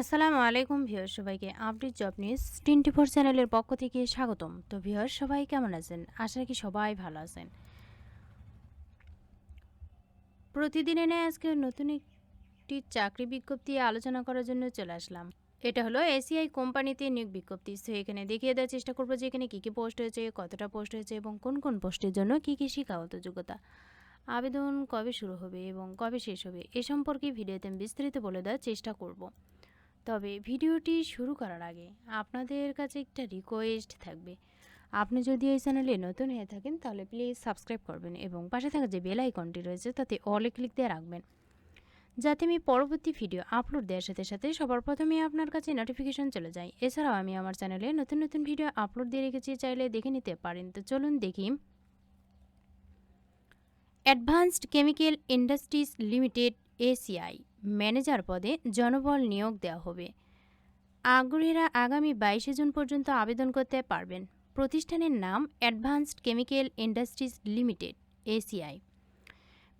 আসসালামু আলাইকুম ভিউয়ার সবাইকে update job news twenty four চ্যানেলের পক্ষ থেকে স্বাগতম। তো ভিউয়ার সবাই কেমন আছেন? আশা রাখি সবাই ভালো আছেন। প্রতিদিনে নেয় আজকে নতুন একটি চাকরি বিজ্ঞপ্তি আলোচনা করার জন্য চলে আসলাম। এটা হলো এসিআই কোম্পানিতে নিয়োগ বিজ্ঞপ্তি। সো এখানে দেখিয়ে দেওয়ার চেষ্টা করব যে এখানে কী কী পোস্ট হয়েছে, কতটা পোস্ট হয়েছে এবং কোন কোন পোস্টের জন্য কী কী শিক্ষাগত যোগ্যতা। আবেদন কবে শুরু হবে এবং কবে শেষ হবে এ সম্পর্কে ভিডিওতে বিস্তারিত বলে দেওয়ার চেষ্টা করব। তবে ভিডিওটি শুরু করার আগে আপনাদের কাছে একটা রিকোয়েস্ট থাকবে। আপনি যদি এই চ্যানেলে নতুন হয়ে থাকেন, তাহলে প্লিজ সাবস্ক্রাইব করবেন এবং পাশে থাকা যে বেল আইকনটি রয়েছে, তাতে অলে ক্লিক দিয়ে রাখবেন। যাতে আমি পরবর্তী ভিডিও আপলোড দেওয়ার সাথে সাথে সবার প্রথমে আপনার কাছে নোটিফিকেশন চলে যায়। এছাড়াও আমি আমার চ্যানেলে নতুন নতুন ভিডিও আপলোড দিয়ে রেখেছি, চাইলে দেখে নিতে পারেন। তো চলুন দেখি। Advanced chemical industries limited ACI manager পদে জনবল নিয়োগ দেওয়া হবে। আগ্রহীরা আগামী বাইশে জুন পর্যন্ত আবেদন করতে পারবেন। প্রতিষ্ঠানের নাম advanced chemical industries limited, ACI.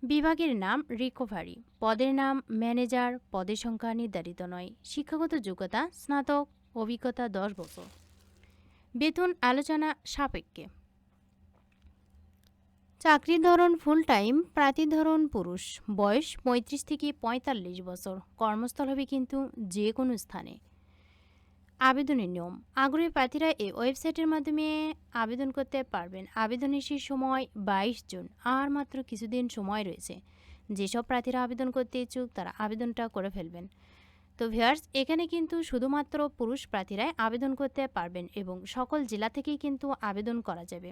বিভাগের নাম রিকভারি। পদের নাম ম্যানেজার। পদের সংখ্যা নির্ধারিত নয়। শিক্ষাগত যোগ্যতা, স্নাতক, অভিজ্ঞতা দশ বছর। বেতন আলোচনা সাপেক্ষে। চাকরির ধরন ফুল টাইম প্রার্থী ধরন পুরুষ। বয়স পঁয়ত্রিশ থেকে পঁয়তাল্লিশ বছর। কর্মস্থল হবে কিন্তু যে কোনো স্থানে। আবেদনের নিয়ম। আগ্রহী প্রার্থীরা এই ওয়েবসাইটের মাধ্যমে আবেদন করতে পারবেন। আবেদনের শেষ সময় বাইশ জুন। আর মাত্র কিছুদিন সময় রয়েছে। যেসব প্রার্থীরা আবেদন করতে ইচ্ছুক, তারা আবেদনটা করে ফেলবেন। তো ভিয়ার্স এখানে কিন্তু শুধুমাত্র পুরুষ প্রার্থীরাই আবেদন করতে পারবেন এবং সকল জেলা থেকেই কিন্তু আবেদন করা যাবে।